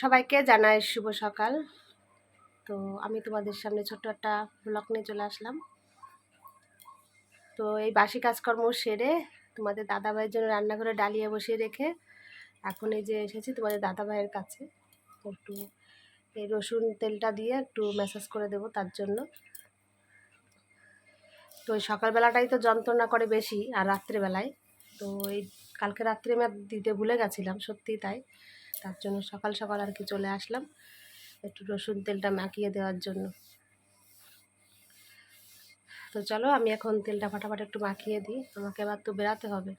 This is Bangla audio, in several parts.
সবাইকে জানাই শুভ সকাল। তো আমি তোমাদের সামনে ছোট্ট একটা ব্লগ নিয়ে চলে আসলাম। তো এই বাসি কাজকর্ম সেরে তোমাদের দাদাভাইয়ের জন্য রান্নাঘরে ডালিয়ে বসিয়ে রেখে এখন এই যে এসেছি তোমাদের দাদাভাইয়ের কাছে। একটু এই রসুন তেলটা দিয়ে একটু ম্যাসাজ করে দেবো তার জন্য। তো ওই সকালবেলাটাই তো যন্ত্রণা করে বেশি আর রাত্রেবেলায়। তো এই কালকে রাত্রে আমি দিতে ভুলে গেছিলাম, সত্যিই তাই। তার জন্য সকাল সকাল আর কি চলে আসলাম একটু রসুন তেলটা মাখিয়ে দেওয়ার জন্য। তো চলো আমি এখন তেলটা ফাটাফাট একটু মাখিয়ে দিই আমাকে এবার তো বেরাতে হবে।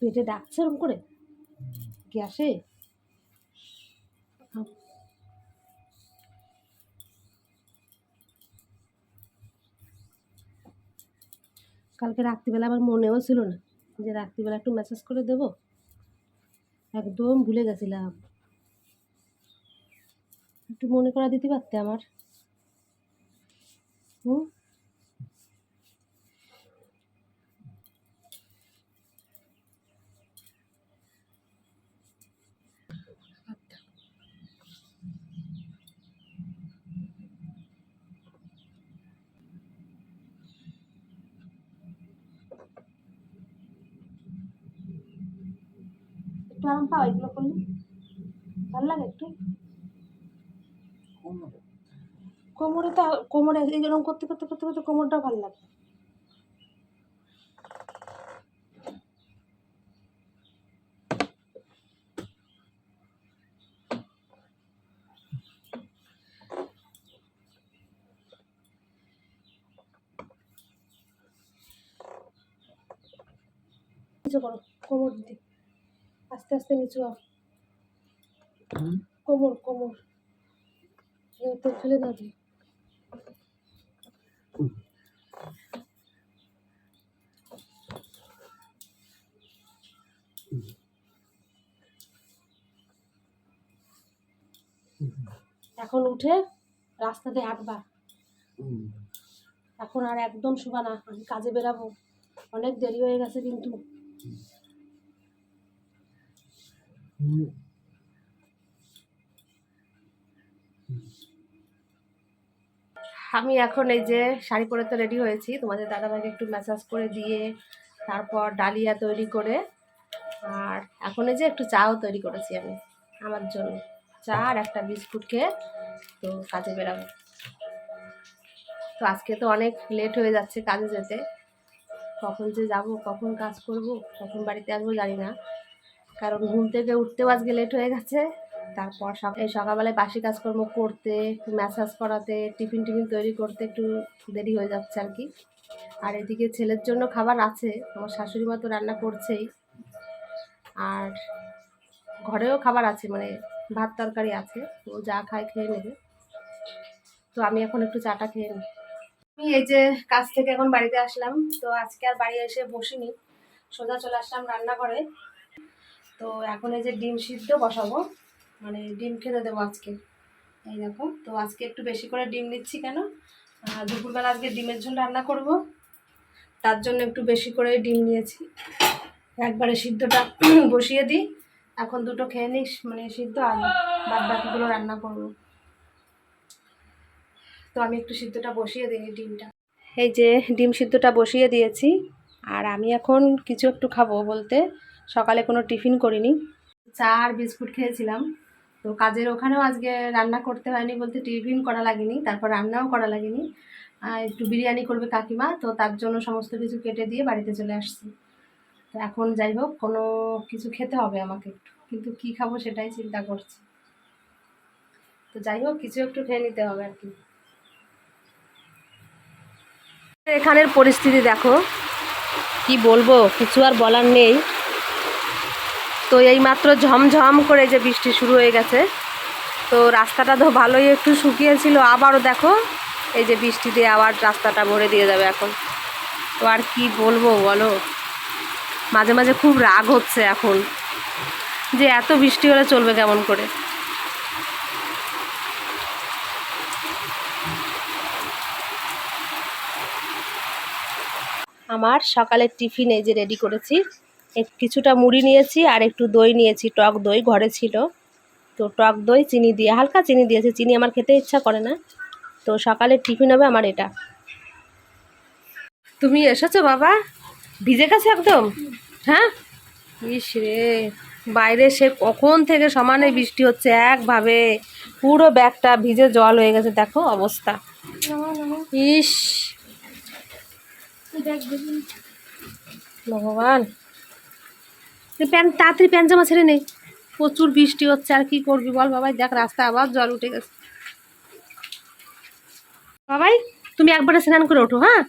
পেটে ডাকছে এরকম করে? গ্যাসে? কালকে রাত্রিবেলা আমার মনেও ছিল না যে রাত্রিবেলা একটু মেসেজ করে দেব। একদম ভুলে গেছিলাম। একটু মনে করা দিতে পারতে আমার। হুম? আরাম পাও এগুলো করলে? ভালো লাগে একটু? কোমরে? তো কোমরে এরকম করতে করতে করতে করতে কোমরটা ভালো লাগে। করো কোমর দিতে আস্তে আস্তে নিচু হও কোমর কোমর। তো ফেলে দাও দিয়ে এখন উঠে রাস্তাতে হাঁটবা। এখন আর একদম শুবা না আমি কাজে বেরাবো। অনেক দেরি হয়ে গেছে কিন্তু। আমি এখন এই যে শাড়ি পরে তো রেডি হয়েছি, তোমাদের দাদাভাইকে একটু ম্যাসাজ করে দিয়ে তারপর ডালিয়া তৈরি করে, আর এখন এই যে একটু চাও তৈরি করেছি আমি, আমার জন্য। চা আর একটা বিস্কুট খেয়ে তো কাজে বেরাবো। তো আজকে তো অনেক লেট হয়ে যাচ্ছে কাজে যেতে। কখন যে যাব, কখন কাজ করব, কখন বাড়িতে আসব জানি না। কারণ ঘুম থেকে উঠতেও আজকে লেট হয়ে গেছে। তারপর এই সকালবেলায় বাসি কাজকর্ম করতে ম্যাসাজ করাতে, টিফিন টিফিন তৈরি করতে একটু দেরি হয়ে যাচ্ছে আর কি। আর এদিকে ছেলের জন্য খাবার আছে, আমার শাশুড়ি মা তো রান্না করছেই। আর ঘরেও খাবার আছে মানে ভাত তরকারি আছে, ও যা খায় খেয়ে নেবে। তো আমি এখন একটু চাটা খেয়ে নিই। আমি এই যে কাজ থেকে এখন বাড়িতে আসলাম, তো আজকে আর বাড়ি এসে বসিনি। সোজা চলে আসলাম রান্নাঘরে। তো এখন এই যে ডিম সিদ্ধ বসাবো। মানে ডিম খেতে দেবো আজকে। এই দেখো, তো আজকে একটু বেশি করে ডিম নিচ্ছি কেন? দুপুরবেলা আজকে ডিমের ঝোল রান্না করব। তার জন্য একটু বেশি করে ডিম নিয়েছি। একবারে সিদ্ধটা বসিয়ে দিই। এখন দুটো খেয়ে নিস মানে সিদ্ধ আর বাদ বাকিগুলো রান্না করব। তো আমি একটু সিদ্ধটা বসিয়ে দিই ডিমটা। এই যে ডিম সিদ্ধটা বসিয়ে দিয়েছি। আর আমি এখন কিছু একটু খাব বলতে। সকালে কোনো টিফিন করিনি। চা আর বিস্কুট খেয়েছিলাম। তো কাজের ওখানেও আজকে রান্না করতে হয়নি বলতে টিফিন করা লাগেনি, তারপর রান্নাও করা লাগেনি। একটু বিরিয়ানি করবে কাকিমা, তো তার জন্য সমস্ত কিছু কেটে দিয়ে বাড়িতে চলে আসছি। তো এখন যাই হোক, কোনো কিছু খেতে হবে আমাকে একটু, কিন্তু কি খাব সেটাই চিন্তা করছি। তো যাই হোক, কিছু একটু খেয়ে নিতে হবে আর কি। এখানের পরিস্থিতি দেখো, কি বলব, কিছু আর বলার নেই। তো এই মাত্র ঝমঝম করে যে বৃষ্টি শুরু হয়ে গেছে। তো রাস্তাটা তো ভালোই একটু শুকিয়েছিল। আবারও দেখো, এই যে বৃষ্টি দিয়ে আবার রাস্তাটা ভরে দিয়ে যাবে এখন। তো আর কি বলব বলো? মাঝে মাঝে খুব রাগ হচ্ছে এখন। যে এত বৃষ্টি হলে চলবে কেমন করে? আমার সকালের টিফিন এই যে রেডি করেছি। কিছুটা মুড়ি নিয়েছি আর একটু দই নিয়েছি টক দই ঘরে ছিল। তো টক দই চিনি দিয়ে হালকা চিনি দিয়েছি চিনি আমার খেতে ইচ্ছা করে না। তো সকালে টিফিন হবে আমার এটা। তুমি এসেছ বাবা? ভিজে গেছে একদম? হ্যাঁ? ইস রে বাইরে সে কখন থেকে সমানে বৃষ্টি হচ্ছে একভাবে। পুরো ব্যাগটা ভিজে জল হয়ে গেছে দেখো অবস্থা। ইস। ভগবান। প্যান্ট তাড়াতাড়ি প্যান্ট জামা ছেড়ে নেই প্রচুর বৃষ্টি হচ্ছে আর কি করবি বল বাবাই? দেখ রাস্তা আবার জল উঠে গেছে। বাবাই তুমি একবারে স্নান করে ওঠো হ্যাঁ?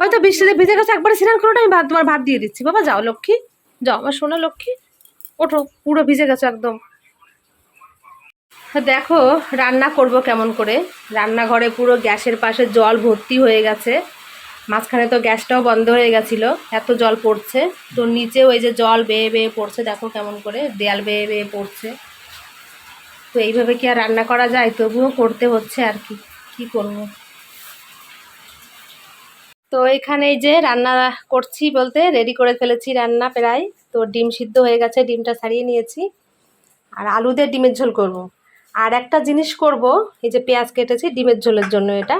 হয়তো বৃষ্টিতে ভিজে গেছে একবারে স্নান করে ওঠো আমি ভাত তোমার ভাত দিয়ে দিচ্ছি। বাবা যাও লক্ষ্মী। যাও আমার সোনা লক্ষ্মী। ওঠো পুরো ভিজে গেছে একদম। দেখো রান্না করব কেমন করে? রান্নাঘরে পুরো গ্যাসের পাশে জল ভর্তি হয়ে গেছে। মাঝখানে তো গ্যাসটাও বন্ধ হয়ে গেছিল, এত জল পড়ছে। তো নিচে ওই যে জল বেয়ে বেয়ে পড়ছে, দেখো কেমন করে, দেয়াল বেয়ে বেয়ে পড়ছে। তো এইভাবে কি আর রান্না করা যায়? তবুও করতে হচ্ছে আর কি কি করব? তো এখানে এই যে রান্না করছি বলতে রেডি করে ফেলেছি রান্না প্রায়। তো ডিম সিদ্ধ হয়ে গেছে, ডিমটা ছাড়িয়ে নিয়েছি। আর আলু দিয়ে ডিমের ঝোল করব। আর একটা জিনিস করব, এই যে পেঁয়াজ কেটেছি, ডিমের ঝোলের জন্য এটা।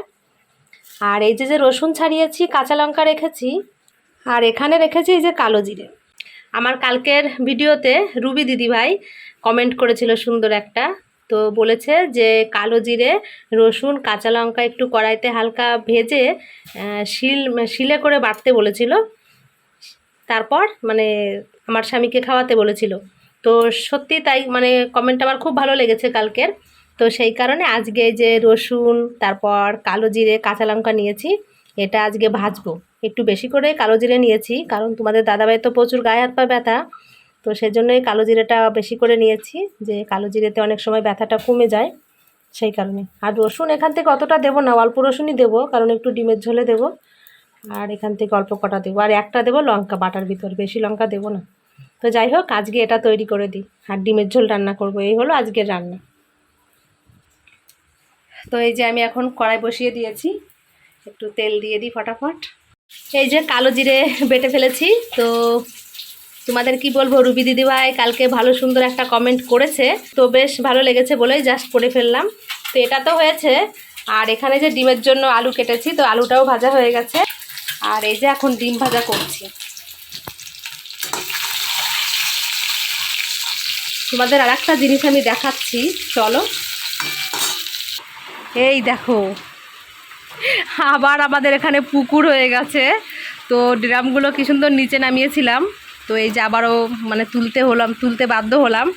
আর এই যে যে রসুন ছাড়িয়েছি, কাঁচা লঙ্কা রেখেছি, আর এখানে রেখেছি এই যে কালো জিরে। আমার কালকের ভিডিওতে রুবি দিদিভাই কমেন্ট করেছিল সুন্দর একটা, তো বলেছে যে কালো জিরে, রসুন, কাঁচা লঙ্কা একটু কড়াইতে হালকা ভেজে শিল, শিলে করে বাটতে বলেছিল। তারপর মানে আমার স্বামীকে খাওয়াতে বলেছিল। তো সত্যি তাই মানে কমেন্ট আমার খুব ভালো লেগেছে কালকের। তো সেই কারণে আজকে যে রসুন, তারপর কালো জিরে, কাঁচা লঙ্কা নিয়েছি, এটা আজকে ভাজবো। একটু বেশি করে কালো জিরে নিয়েছি, কারণ তোমাদের দাদাভাই তো প্রচুর গায়ে হাত পা ব্যথা, তো সেজন্যই কালো জিরেটা বেশি করে নিয়েছি, যে কালো জিরেতে অনেক সময় ব্যথাটা কমে যায়, সেই কারণে। আর রসুন এখান থেকে অতটা দেবো না, অল্প রসুনই দেবো, কারণ একটু ডিমের ঝোলে দেবো, আর এখান থেকে অল্প কটা দেবো। আর একটা দেবো লঙ্কা বাটার ভিতর, বেশি লঙ্কা দেবো না। তো যাই হোক, আজকে এটা তৈরি করে দিই, আর ডিমের ঝোল রান্না করব, এই হলো আজকের রান্না। তো এই যে আমি এখন কড়াই বসিয়ে দিয়েছি। একটু তেল দিয়ে দিই ফটাফট। এই যে কালো জিরে বেটে ফেলেছি। তো তোমাদের কি বলব, রুবি দিদিভাই কালকে ভালো সুন্দর একটা কমেন্ট করেছে। তো বেশ ভালো লেগেছে বলেই জাস্ট করে ফেললাম। তো এটা তো হয়েছে। আর এখানে যে ডিমের জন্য আলু কেটেছি, তো আলুটাও ভাজা হয়ে গেছে। আর এই যে এখন ডিম ভাজা করছি। তোমাদের আর একটা জিনিস আমি দেখাচ্ছি। চলো। এই দেখো। আবার আমাদের এখানে পুকুর হয়ে গেছে। তো ড্রামগুলো কি সুন্দর নিচে নামিয়েছিলাম। তো এই যে আবারও মানে তুলতে হলাম, তুলতে বাধ্য হলাম।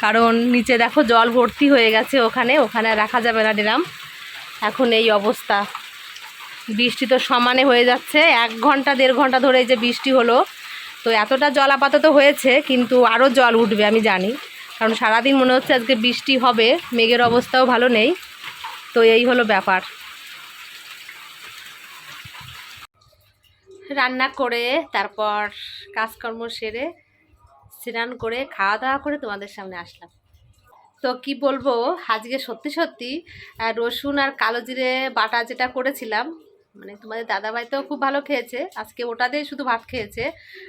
কারণ নিচে দেখো জল ভর্তি হয়ে গেছে ওখানে ওখানে রাখা যাবে না ড্রাম। এখন এই অবস্থা। বৃষ্টি তো সমানে হয়ে যাচ্ছে। এক ঘণ্টা, দেড় ঘণ্টা ধরে যে বৃষ্টি হলো। তো এতটা জল আপাতত হয়েছে, কিন্তু আরও জল উঠবে, আমি জানি। কারণ সারাদিন মনে হচ্ছে আজকে বৃষ্টি হবে, মেঘের অবস্থাও ভালো নেই। তো এই হলো ব্যাপার। রান্না করে, তারপর কাজকর্ম সেরে স্নান করে খাওয়া দাওয়া করে তোমাদের সামনে আসলাম। তো কি বলব, আজকে সত্যি সত্যি রসুন আর কালো জিরে বাটা যেটা করেছিলাম মানে তোমাদের দাদাভাই তো খুব ভালো খেয়েছে, আজকে ওটা দিয়ে শুধু ভাত খেয়েছে,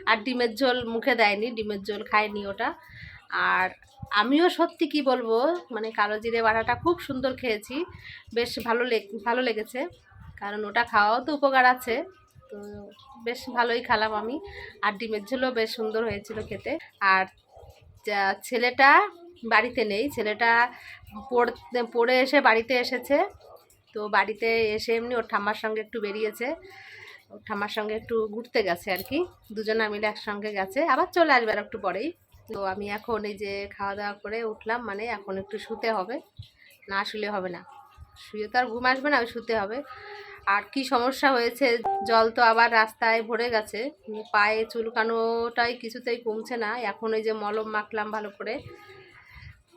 আর ডিমের ঝোল মুখে দেয়নি, ডিমের ঝোল খায়নি ওটা। আর আমিও সত্যি কি বলব মানে কালো জিরে বাটাটা খুব সুন্দর খেয়েছি, বেশ ভালো ভালো লেগেছে। কারণ ওটা খাওয়াও তো উপকার আছে, তো বেশ ভালোই খেলাম আমি। আর ডিমের ঝোলও বেশ সুন্দর হয়েছিল খেতে। আর ছেলেটা বাড়িতে নেই, ছেলেটা পড়তে পড়ে এসে বাড়িতে এসেছে। তো বাড়িতে এসে এমনি ওর ঠাম্মার সঙ্গে একটু বেরিয়েছে। ওর ঠাম্মার সঙ্গে একটু ঘুরতে গেছে আর কি। দুজনা মিলে একসঙ্গে গেছে। আবার চলে আসবে আর একটু পরেই। তো আমি এখন এই যে খাওয়া দাওয়া করে উঠলাম মানে এখন একটু শুতে হবে। না শুলে হবে না। শুয়ে তো আর ঘুম আসবে না শুতে হবে। আর কি সমস্যা হয়েছে, জল তো আবার রাস্তায় ভরে গেছে। পায়ে চুলকানোটাই কিছুতেই কমছে না। এখন ওই যে মলম মাখলাম ভালো করে।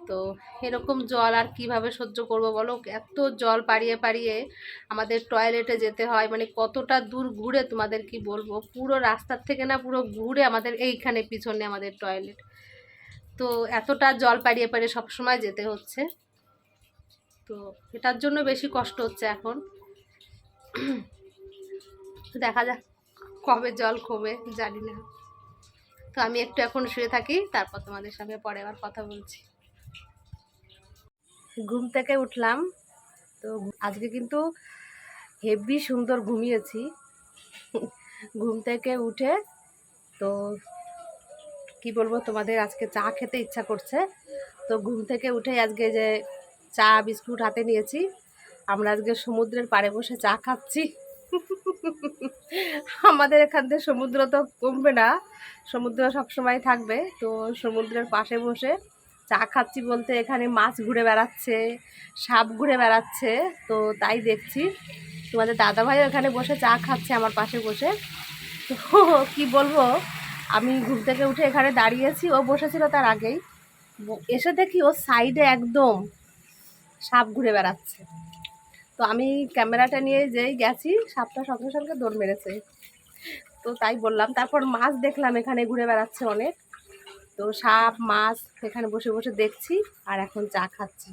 তো এরকম জল আর কীভাবে সহ্য করব বলো? এত জল পাড়িয়ে পাড়িয়ে আমাদের টয়লেটে যেতে হয় মানে কতটা দূর ঘুরে তোমাদের কি বলব? পুরো রাস্তার থেকে না পুরো ঘুরে আমাদের এইখানে পিছনে আমাদের টয়লেট তো এতটা জল পাড়িয়ে পাড়িয়ে সবসময় যেতে হচ্ছে। তো এটার জন্য বেশি কষ্ট হচ্ছে এখন। দেখা যাক কবে জল কমে, জানি না। তো আমি একটু এখন শুয়ে থাকি, তারপর তোমাদের সঙ্গে পরে আবার কথা বলছি। ঘুম থেকে উঠলাম। তো আজকে কিন্তু হেভি সুন্দর ঘুমিয়েছি। ঘুম থেকে উঠে তো কি বলব, তোমাদের আজকে চা খেতে ইচ্ছা করছে। তো ঘুম থেকে উঠে আজকে যে চা, বিস্কুট হাতে নিয়েছি। আমরা আজকে সমুদ্রের পাড়ে বসে চা খাচ্ছি। আমাদের এখান থেকে সমুদ্র তো কমবে না। সমুদ্র সবসময় থাকবে। তো সমুদ্রের পাশে বসে চা খাচ্ছি বলতে এখানে মাছ ঘুরে বেড়াচ্ছে, সাপ ঘুরে বেড়াচ্ছে, তো তাই দেখছি। তোমাদের দাদাভাই ওখানে বসে চা খাচ্ছে আমার পাশে বসে। তো কি বলব, আমি ঘুম থেকে উঠে এখানে দাঁড়িয়েছি, ও বসেছিল তার আগেই। এসে দেখি ও সাইডে একদম সাপ ঘুরে বেড়াচ্ছে। তো আমি ক্যামেরাটা নিয়ে যেই গেছি, সাপটা সঙ্গে সঙ্গে দৌড় মেরেছে। তো তাই বললাম, তারপর মাছ দেখলাম এখানে ঘুরে বেড়াচ্ছে অনেক। তো সাপ, মাছ এখানে বসে বসে দেখছি আর এখন চা খাচ্ছি।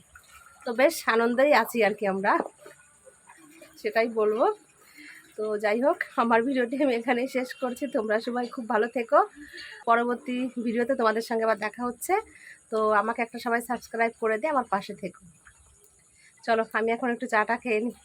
তো বেশ আনন্দেই আছি আর কি আমরা, সেটাই বলব। তো যাই হোক, আমার ভিডিওটি আমি এখানেই শেষ করছি। তোমরা সবাই খুব ভালো থেকো। পরবর্তী ভিডিওতে তোমাদের সঙ্গে আবার দেখা হচ্ছে। তো আমাকে একটা সবাই সাবস্ক্রাইব করে দিয়ে আমার পাশে থেকো। চলো, আমি এখন একটু চাটা খেয়ে নিই